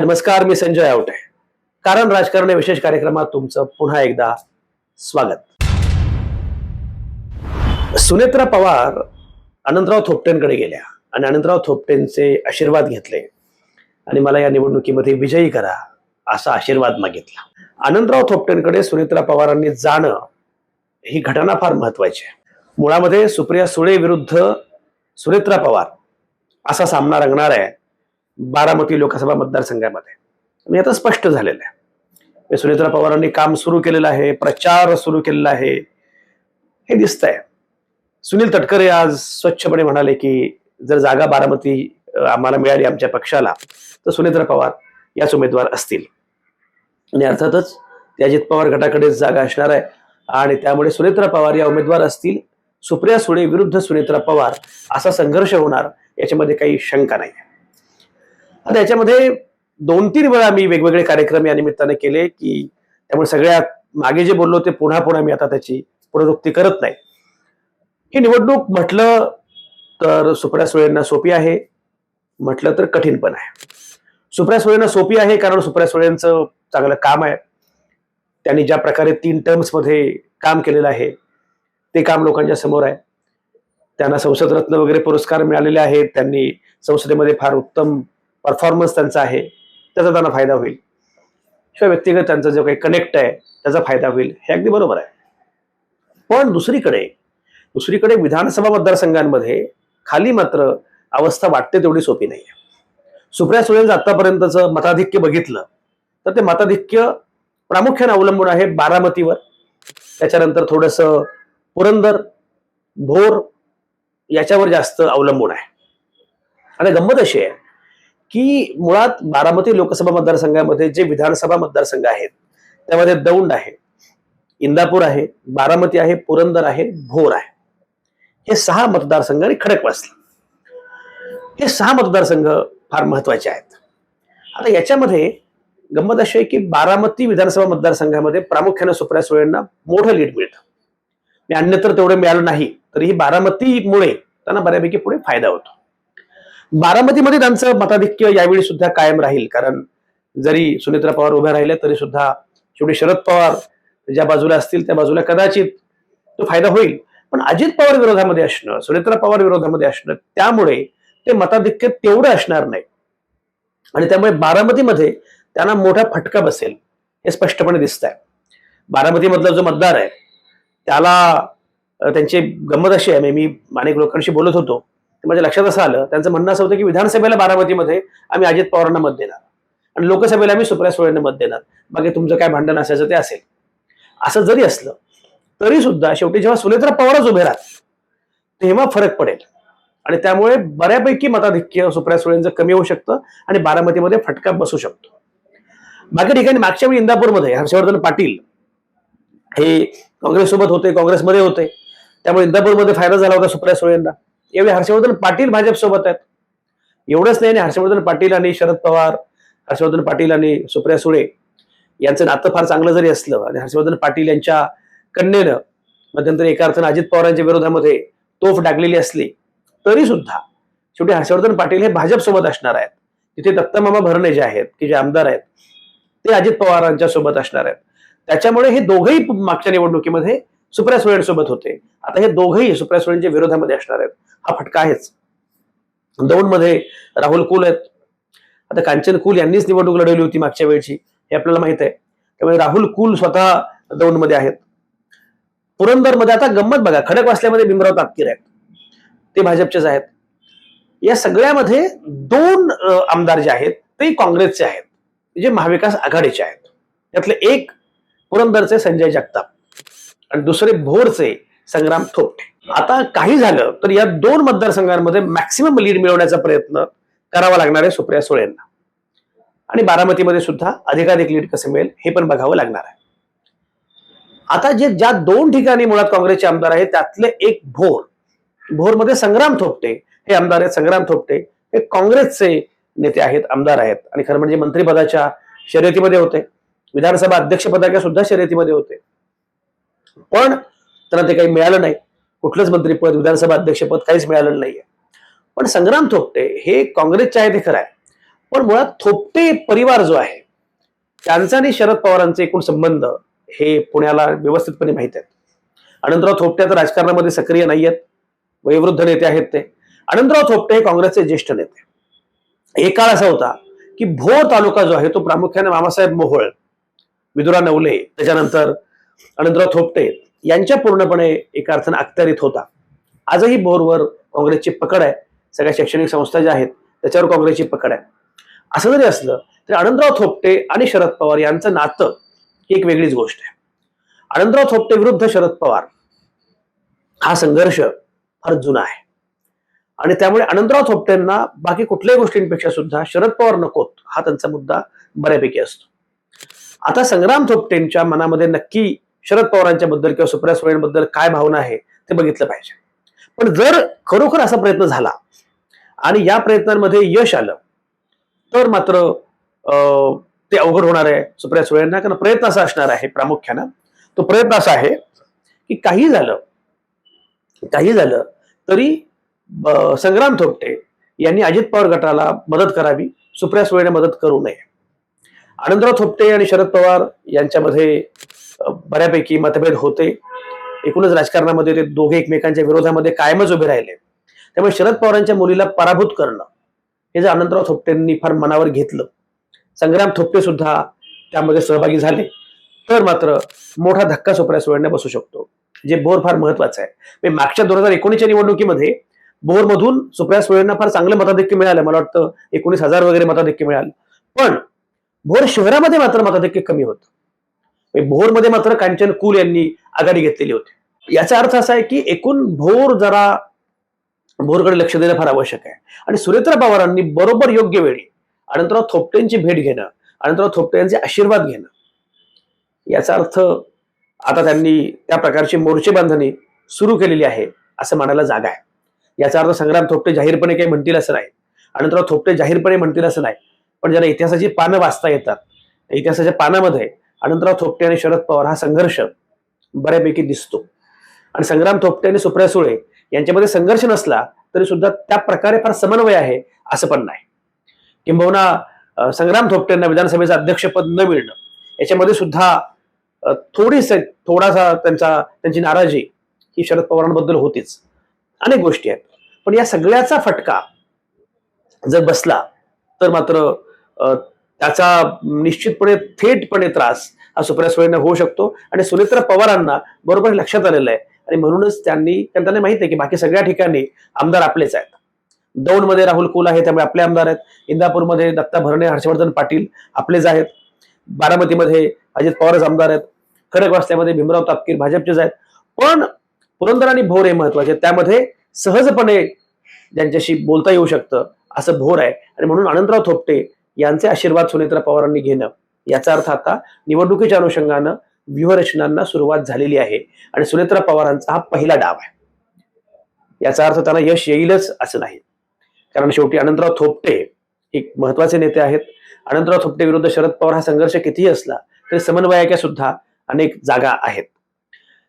नमस्कार मी संजय आवटे. कारण राजकारण या विशेष कार्यक्रमात तुमचं पुन्हा एकदा स्वागत. सुनेत्रा पवार अनंतराव थोपटेंकडे गेल्या आणि अनंतराव थोपटेंचे आशीर्वाद घेतले. आणि मला या निवडणुकीमध्ये विजयी करा असा आशीर्वाद मागितला. अनंतराव थोपटेंकडे सुनेत्रा पवारांनी जाणं ही घटना फार महत्वाची आहे. मुळामध्ये सुप्रिया सुळे विरुद्ध सुनेत्रा पवार असा सामना रंगणार आहे. बारामती लोकसभा मतदारसंघामध्ये. आणि आता स्पष्ट झालेलं आहे. सुनेत्रा पवारांनी काम सुरू केलेलं आहे प्रचार सुरू केलेला आहे. हे दिसतंय. सुनील तटकरे आज स्वच्छपणे म्हणाले की जर जागा बारामती आम्हाला मिळाली आमच्या पक्षाला तर सुनेत्रा पवार याच उमेदवार असतील. आणि अर्थातच त्या अजित पवार गटाकडेच जागा असणार आहे. आणि त्यामुळे सुनेत्रा पवार या उमेदवार असतील. सुप्रिया सुळे विरुद्ध सुनेत्रा पवार असा संघर्ष होणार याच्यामध्ये काही शंका नाही आता याच्यामध्ये दोन तीन वेळा मी वेगवेगळे कार्यक्रम या निमित्ताने केले की त्यामुळे सगळ्या मागे जे बोललो ते पुन्हा पुन्हा मी आता त्याची पुनरुक्ती करत नाही. ही निवडणूक म्हटलं तर सुप्रिया सुळेंना सोपी आहे म्हटलं तर कठीण पण आहे. सुप्रिया सुळेंना सोपी आहे कारण सुप्रिया सुळेंचं चांगलं काम आहे. त्यांनी ज्या प्रकारे तीन टर्म्समध्ये काम केलेलं आहे ते काम लोकांच्या समोर आहे. त्यांना संसद रत्न वगैरे पुरस्कार मिळालेले आहेत त्यांनी संसदेमध्ये फार उत्तम परफॉर्मन्स त्यांचा आहे त्याचा त्यांना फायदा होईल. शिवाय व्यक्तिगत त्यांचा जो काही कनेक्ट आहे त्याचा फायदा होईल हे अगदी बरोबर आहे. पण दुसरीकडे दुसरीकडे विधानसभा मतदारसंघांमध्ये खाली मात्र अवस्था वाटते तेवढी सोपी नाही आहे सुप्रिया सुळेंचं आतापर्यंतचं मताधिक्य बघितलं तर ते मताधिक्य प्रामुख्याने अवलंबून आहे बारामतीवर. त्याच्यानंतर थोडंसं पुरंदर भोर याच्यावर जास्त अवलंबून आहे. आणि गंमत अशी आहे की मुळात बारामती लोकसभा मतदारसंघामध्ये जे विधानसभा मतदारसंघ आहेत त्यामध्ये दौंड आहे इंदापूर आहे बारामती आहे पुरंदर आहे भोर आहे. हे सहा मतदारसंघ आणि खडकवासला हे सहा मतदारसंघ फार महत्त्वाचे आहेत. आता याच्यामध्ये गंमत अशी आहे की बारामती विधानसभा मतदारसंघामध्ये प्रामुख्याने सुप्रिया सुळेंना मोठं लीड मिळतं. आणि अन्यत्र तेवढं मिळालं नाही तरीही बारामतीमुळे त्यांना बऱ्यापैकी पुढे फायदा होतो. बारामतीमध्ये त्यांचं मताधिक्य यावेळी सुद्धा कायम राहील. कारण जरी सुनेत्रा पवार उभ्या राहिल्या तरी सुद्धा शेवटी शरद पवार ज्या बाजूला असतील त्या बाजूला कदाचित तो फायदा होईल. पण अजित पवार विरोधामध्ये असणं सुनेत्रा पवार विरोधामध्ये असणं त्यामुळे ते मताधिक्य तेवढं असणार नाही. आणि त्यामुळे बारामतीमध्ये त्यांना मोठा फटका बसेल हे स्पष्टपणे दिसत आहे बारामतीमधला जो मतदार आहे त्याला त्यांची गंमत अशी आहे मी अनेक लोकांशी बोलत होतो माझ्या लक्षात असं आलं. त्यांचं म्हणणं असं होतं की विधानसभेला बारामतीमध्ये आम्ही अजित पवारांना मत देणार. आणि लोकसभेला आम्ही सुप्रिया सुळेंना मत देणार. बाकी तुमचं काय भांडण असायचं ते असेल. असं जरी असलं तरी सुद्धा शेवटी जेव्हा सुनेत्रा पवारच उभे राहत तेव्हा फरक पडेल. आणि त्यामुळे बऱ्यापैकी मताधिक्य सुप्रिया सुळेंचं कमी होऊ शकतं आणि बारामतीमध्ये फटका बसू शकतो. बाकी ठिकाणी मागच्या वेळी इंदापूरमध्ये हर्षवर्धन पाटील हे काँग्रेससोबत होते काँग्रेसमध्ये होते. त्यामुळे इंदापूरमध्ये फायदा झाला होता सुप्रिया सुळेंना. यावेळी हर्षवर्धन पाटील भाजपसोबत आहेत. एवढंच नाही आणि हर्षवर्धन पाटील आणि शरद पवार हर्षवर्धन पाटील आणि सुप्रिया सुळे यांचं नातं फार चांगलं जरी असलं आणि हर्षवर्धन पाटील यांच्या कन्येनं मध्यंतरी एका अर्थानं अजित पवारांच्या विरोधामध्ये तोफ डागलेली असली तरी सुद्धा शेवटी हर्षवर्धन पाटील हे भाजपसोबत असणार आहेत. तिथे दत्तमामा भरणे जे आहेत की जे आमदार आहेत ते अजित पवारांच्या सोबत असणार आहेत. त्याच्यामुळे हे दोघंही मागच्या निवडणुकीमध्ये सुप्रिया सुळेंसोबत होते. आता हे दोघंही सुप्रिया सुळेंच्या विरोधामध्ये असणार आहेत. हा फटका आहेच. दौंडमध्ये राहुल कुल आहेत. आता कांचन कुल यांनीच निवडणूक लढवली होती मागच्या वेळची. हे आपल्याला माहीत आहे. त्यामुळे राहुल कुल स्वतः दौंडमध्ये आहेत. पुरंदरमध्ये आता गंमत बघा. खडकवासल्यामध्ये भीमराव तापकीर आहेत. ते भाजपचेच आहेत. या सगळ्यामध्ये दोन आमदार जे आहेत ते काँग्रेसचे आहेत. जे महाविकास आघाडीचे आहेत. त्यातले एक पुरंदरचे संजय जगताप. आणि दुसरे भोरचे संग्राम थोपटे आता काही झालं तर या दोन मतदारसंघांमध्ये मॅक्सिमम लीड मिळवण्याचा प्रयत्न करावा लागणार आहे सुप्रिया सुळेंना आणि बारामतीमध्ये सुद्धा अधिकाधिक लीड कसं मिळेल हे पण बघावं लागणार आहे. आता जे ज्या दोन ठिकाणी मुळात काँग्रेसचे आमदार आहेत त्यातले एक भोर. भोरमध्ये संग्राम थोपटे हे आमदार आहेत संग्राम थोपटे. हे काँग्रेसचे नेते आहेत आमदार आहेत. आणि खरं म्हणजे मंत्रिपदाच्या शर्यतीमध्ये होते. विधानसभा अध्यक्षपदाच्या सुद्धा शर्यतीमध्ये होते. पण त्यांना ते काही मिळालं नाही. कुठलंच मंत्रीपद विधानसभा अध्यक्षपद काहीच मिळालं नाहीये. पण संग्राम थोपटे हे काँग्रेसचे आहे ते खरं आहे पण मुळात थोपटे परिवार जो आहे त्यांचा आणि शरद पवारांचे एकूण संबंध हे पुण्याला व्यवस्थितपणे माहीत आहेत. अनंतराव थोपटे आता राजकारणामध्ये सक्रिय नाही आहेत वयोवृद्ध नेते आहेत ते. अनंतराव थोपटे हे काँग्रेसचे ज्येष्ठ नेते. एक काळ असा होता की भोर तालुका जो आहे तो प्रामुख्याने मामासाहेब मोहोळ विदुरा नवले त्याच्यानंतर अनंतराव थोपटे यांच्या पूर्णपणे एका अर्थानं अखत्यारीत होता. आजही भोरवर काँग्रेसची पकड आहे. सगळ्या शैक्षणिक संस्था ज्या आहेत त्याच्यावर काँग्रेसची पकड आहे. असं जरी असलं तरी अनंतराव थोपटे आणि शरद पवार यांचं नातं ही एक वेगळीच गोष्ट आहे. अनंतराव थोपटे विरुद्ध शरद पवार हा संघर्ष फार जुना आहे. आणि त्यामुळे अनंतराव थोपटेंना बाकी कुठल्याही गोष्टींपेक्षा सुद्धा शरद पवार नकोत हा त्यांचा मुद्दा बऱ्यापैकी असतो. आता संग्राम थोपटेंच्या मनामध्ये नक्की शरद पवारांच्या बद्दल किंवा सुप्रिया सुळेंबद्दल काय भावना आहे ते बघितलं पाहिजे. पण जर खरोखर असा प्रयत्न झाला आणि या प्रयत्नांमध्ये यश आलं तर मात्र अं, ते अवघड होणार आहे सुप्रिया सुळेंना कारण प्रयत्न असा असणार आहे प्रामुख्यानं. तो प्रयत्न असा आहे की काही झालं काही झालं तरी संग्राम थोपटे यांनी अजित पवार गटाला मदत करावी सुप्रिया सुळेने मदत करू नये. आनंदराव थोपटे आणि शरद पवार यांच्यामध्ये बऱ्यापैकी मतभेद होते. एकूणच राजकारणामध्ये ते दोघे एकमेकांच्या विरोधामध्ये कायमच उभे राहिले. त्यामुळे शरद पवारांच्या मुलीला पराभूत करणं हे जर आनंदराव थोपटेंनी फार मनावर घेतलं संग्राम थोपटे सुद्धा त्यामध्ये सहभागी झाले तर मात्र मोठा धक्का सुप्रिया सुळेंना बसू शकतो जे बोर फार महत्वाचं आहे. म्हणजे मागच्या दोन हजार एकोणीसच्या निवडणुकीमध्ये बोरमधून सुप्रिया सुळेंना फार चांगलं मताधिक्य मिळालं मला वाटतं एकोणीस हजार वगैरे मताधिक्य मिळालं. पण भोर शहरामध्ये मात्र मताधिक्य कमी होतं. म्हणजे भोरमध्ये मात्र कांचन कुल यांनी आघाडी घेतलेली होती. याचा अर्थ असा आहे की एकूण भोर जरा भोरकडे लक्ष देणं फार आवश्यक आहे. आणि सुरेंद्र पवारांनी बरोबर योग्य वेळी अनंतराव थोपटेंची भेट घेणं अनंतराव थोपटे यांचे आशीर्वाद घेणं याचा अर्थ आता त्यांनी त्या प्रकारची मोर्चे बांधणी सुरू केलेली आहे असं म्हणायला जागा आहे. याचा अर्थ संग्राम थोपटे जाहीरपणे काही म्हणतील असं नाही. अनंतराव थोपटे जाहीरपणे म्हणतील असं नाही. पण ज्यांना इतिहासाची पानं वाचता येतात इतिहासाच्या पानामध्ये अनंतराव थोपटे आणि शरद पवार हा संघर्ष बऱ्यापैकी दिसतो. आणि संग्राम थोपटे आणि सुप्रिया सुळे यांच्यामध्ये संघर्ष नसला तरी सुद्धा त्या प्रकारे फार समन्वय आहे असं पण नाही. किंबहुना संग्राम थोपटेंना विधानसभेचं अध्यक्षपद न मिळणं याच्यामध्ये सुद्धा थोडीस थोडासा त्यांचा त्यांची नाराजी ही शरद पवारांबद्दल होतीच. अनेक गोष्टी आहेत. पण या सगळ्याचा फटका जर बसला तर मात्र त्याचा निश्चितपणे थेटपणे त्रास हा सुप्रिया सुळेंना होऊ शकतो. आणि सुनेत्र पवारांना बरोबर लक्षात आलेलं आहे. आणि म्हणूनच त्यांनी त्यांना माहिती आहे की बाकी सगळ्या ठिकाणी आमदार आपलेच आहेत. दौंडमध्ये राहुल कुल आहे त्यामुळे आपले आमदार आहेत. इंदापूरमध्ये दत्ता भरणे हर्षवर्धन पाटील आपलेच आहेत. बारामतीमध्ये अजित पवारच आमदार आहेत. खडकवासल्यामध्ये भीमराव तापकीर भाजपचेच आहेत. पण पुरंदर आणि भोर हे महत्त्वाचे त्यामध्ये सहजपणे ज्यांच्याशी बोलता येऊ शकतं असं भोर आहे. आणि म्हणून आनंदराव थोपटे यांचे आशीर्वाद सुनेत्रा पवारांनी घेणं. याचा अर्थ आता निवडणुकीच्या अनुषंगानं व्यूहरचनांना सुरुवात झालेली आहे आणि सुनेत्रा पवारांचा हा पहिला डाव आहे. याचा अर्थ त्यांना यश येईलच असं नाही. कारण शेवटी अनंतराव थोपटे एक महत्त्वाचे नेते आहेत. अनंतराव थोपटे विरुद्ध शरद पवार हा संघर्ष कितीही असला तरी समन्वयाच्या सुद्धा अनेक जागा आहेत.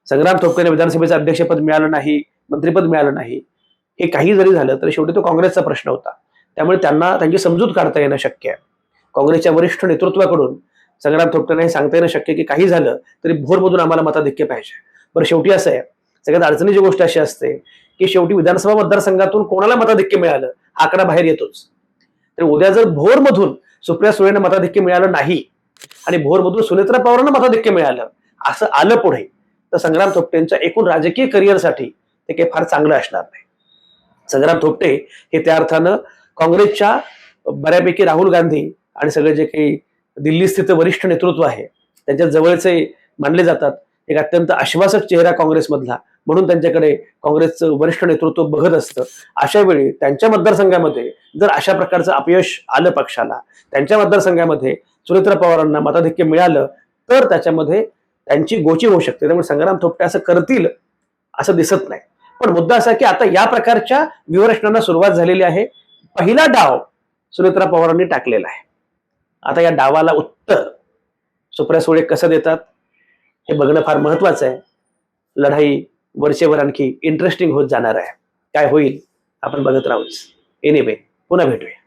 संग्राम थोपटेने विधानसभेचं अध्यक्षपद मिळालं नाही मंत्रिपद मिळालं नाही. हे काही जरी झालं तरी शेवटी तो काँग्रेसचा प्रश्न होता. त्यामुळे त्यांना त्यांची समजूत काढता येणं शक्य आहे. काँग्रेसच्या वरिष्ठ नेतृत्वाकडून संग्राम थोपटेंना हे सांगता येणं शक्य की काही झालं तरी भोरमधून आम्हाला मताधिक्य पाहिजे. बरं शेवटी असं आहे. सगळ्यात अडचणीची गोष्ट अशी असते की शेवटी विधानसभा मतदारसंघातून कोणाला मताधिक्य मिळालं? हा आकडा बाहेर येतोच. तर उद्या जर भोरमधून सुप्रिया सुळेनं मताधिक्य मिळालं नाही आणि भोरमधून सुनेत्रा पवारांना मताधिक्य मिळालं असं आलं पुढे तर संग्राम थोपटेंच्या एकूण राजकीय करिअरसाठी ते काही फार चांगलं असणार नाही. संग्राम थोपटे हे त्या अर्थानं काँग्रेसच्या बऱ्यापैकी राहुल गांधी आणि सगळे जे काही दिल्ली स्थित वरिष्ठ नेतृत्व आहे त्यांच्या जवळचे मानले जातात. एक अत्यंत आश्वासक चेहरा काँग्रेसमधला म्हणून त्यांच्याकडे काँग्रेसचं वरिष्ठ नेतृत्व बघत असतं. अशा वेळी त्यांच्या मतदारसंघामध्ये जर अशा प्रकारचं अपयश आलं पक्षाला त्यांच्या मतदारसंघामध्ये सुरेंद्र पवारांना मताधिक्य मिळालं तर त्याच्यामध्ये त्यांची गोची होऊ शकते. त्यामुळे संग्राम थोपटे असं करतील असं दिसत नाही. पण मुद्दा असा आहे की आता या प्रकारच्या व्यूहरचनांना सुरुवात झालेली आहे. पहिला डाव सुनेत्रा पवारांनी टाकलेला आहे. आता या डावाला उत्तर सुप्रिया सुळे कसं देतात हे बघणं फार महत्वाचं आहे. लढाई वरचेवर आणखी इंटरेस्टिंग होत जाणार आहे. काय होईल आपण बघत राहूच. एनिवे पुन्हा भेटूया.